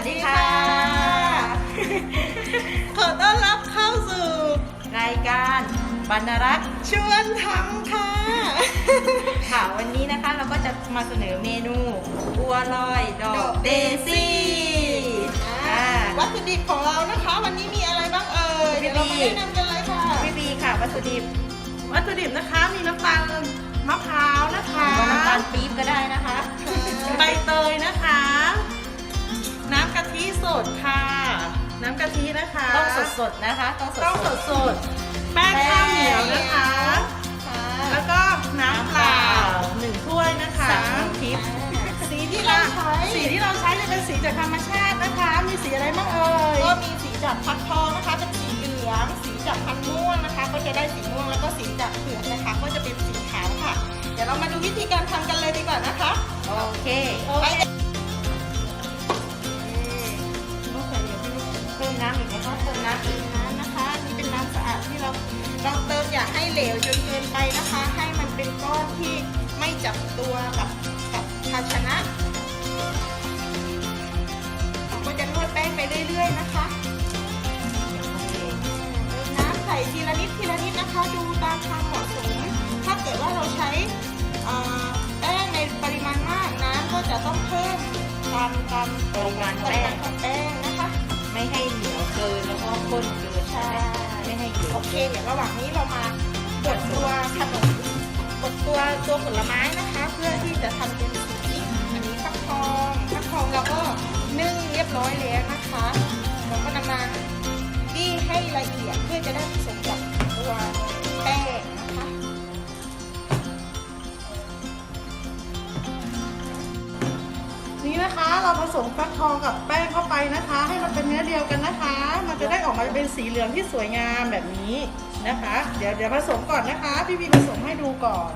วัสดีค่ะ ขอต้อนรับเข้าสู่ รายการบรรณรักษ์ชวนทำค่ะ ค่ะ วันนี้นะคะเราก็จะมาเสนอเมนูบัวลอยดอกเดซี่อ่า วัตถุดิบของเรานะคะ วันนี้มีอะไรบ้างเอ่ยพี่เดี๋ยวเราบีมาแนะนำกันเลยค่ะ พี่บีค่ะ วัตถุดิบวัตถุดิบนะคะมีน้ำตาลมะพร้าวนะคะว่าน้ำตาลปี๊บก็ได้นะคะใบ ดค่ะ น้ำกะทินะคะ ต้องสดๆนะคะ ต้องสดต้องสดสดๆแป้งข้าวเหนียวนะคะค่ะแล้วก็น้ำเปล่าหนึ่งถ้วยนะคะสักทิพย์สีที่เราใช้สีที่เราใช้จะเป็นสีจากธรรมชาตินะคะ มีสีอะไรบ้างเอ่ย ก็มีสีจากพักทองนะคะ เป็นสีเหลือง สีจากพันม่วงนะคะ ก็จะได้สีม่วงแล้วก็สีจากเผือกนะคะ ก็จะเป็นสีขาวค่ะ เดี๋ยวเรามาดูวิธีการทำกันเลยดีกว่านะคะ โอเค ไปเลย เหลวจนเกินไปนะคะ ให้มันเป็นก้อนที่ไม่จับตัวกับกับภาชนะเราก็จะนวดแป้งไปเรื่อย ๆ นะคะโอเคเติมน้ำใส่ทีละนิดทีละนิดนะคะ ดูตามความเหมาะสมถ้าเกิดว่าเราใช้เอ่อแป้งในปริมาณมากน้ำก็จะต้องเพิ่มตามตามปริมาณปแป้ริมางณของแป้งนะคะ ไม่ให้เหนียวเกินแล้วก็ข้นเกินใช่ไม่ให้เหลวโอเคเดี๋ยวระหว่างนี้เรามา บดตัวขนมบดตัวตัวผลไม้นะคะ เพื่อที่จะทำเป็นสีอันนี้ฟักทองฟักทองเราก็นึ่งเรียบร้อยแล้วนะคะเราก็นำมาบี้ให้ละเอียดเพื่อจะได้ผสมกับตัวแป้งนะคะนี่นะคะเราผสมฟักทองกับแป้งเข้าไปนะคะให้ เป็นเนื้อเดียวกันนะคะ มันจะได้ออกมาเป็นสีเหลืองที่สวยงามแบบนี้นะคะ เดี๋ยวเดี๋ยวผสมก่อนนะคะ พี่พีผสมให้ดูก่อน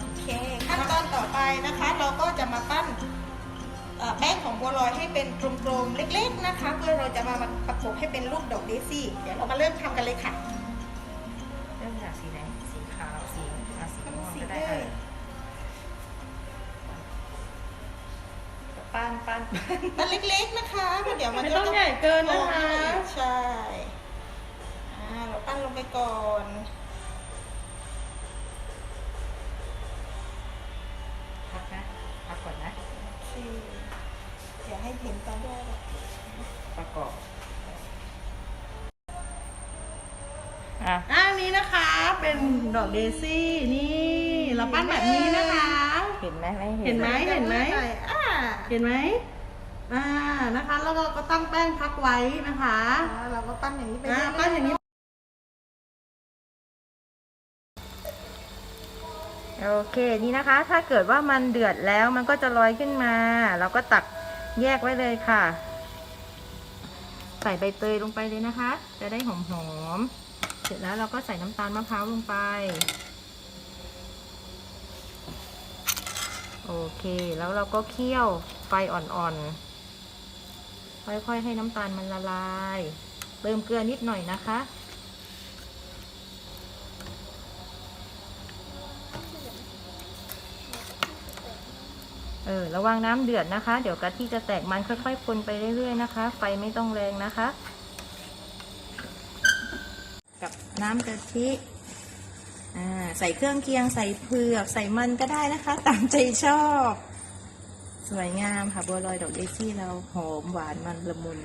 โอเคขั้นตอนต่อไปนะคะ เราก็จะมาปั้นเอ่อแป้งของบัวลอยให้เป็นกลมๆเล็ก ๆนะคะ เพื่อเราจะมาประกบให้เป็นรูปดอกเดซี่ เดี๋ยวเรามาเริ่มทำกันเลยค่ะ เริ่มจากสีไหนสีขาวสีอะสีม่วงสีก็ได้แดง ปั้นปั้นมันเล็กๆนะคะเพราะเดี๋ยวมันไม่จะต้องใหญ่เกินนะคะใช่อ่าเราปั้นลงไปก่อน พักนะพักก่อนนะโอเคเดี๋ยวให้เห็นตอนด้วยประกอบ อะอันนี้นะคะ เป็นดอกเดซี่นี่ เราปั้นแบบนี้นะคะ เห็นไหมไม่เห็นไหมเห็นไหมอ่าเห็นไหมอ่านะคะ แล้วเราก็ตั้งแป้งพักไว้นะคะอ่าเราก็ปั้นอย่างนี้ไปอ่าเรื่อยๆปั้นอย่างนี้ โอเคนี่นะคะ ถ้าเกิดว่ามันเดือดแล้วมันก็จะลอยขึ้นมา เราก็ตักแยกไว้เลยค่ะ ใส่ใบเตยลงไปเลยนะคะ จะได้หอมๆเสร็จแล้วเราก็ใส่น้ำตาลมะพร้าวลงไป โอเค แล้วเราก็เคี่ยวไฟอ่อนๆ ค่อยๆ ให้น้ำตาลมันละลาย เติมเกลือนิดหน่อยนะคะ เออ ระวังน้ำเดือดนะคะ เดี๋ยวกะทิจะแตกมันค่อยๆ คนไปเรื่อยๆ นะคะ ไฟไม่ต้องแรงนะคะ กับน้ำกะทิ ใส่เครื่องเคียง ใส่เผือกใส่มันก็ได้นะคะ ตามใจชอบ สวยงามค่ะบัวลอยดอกเดซี่เราหอมหวานมันละมุน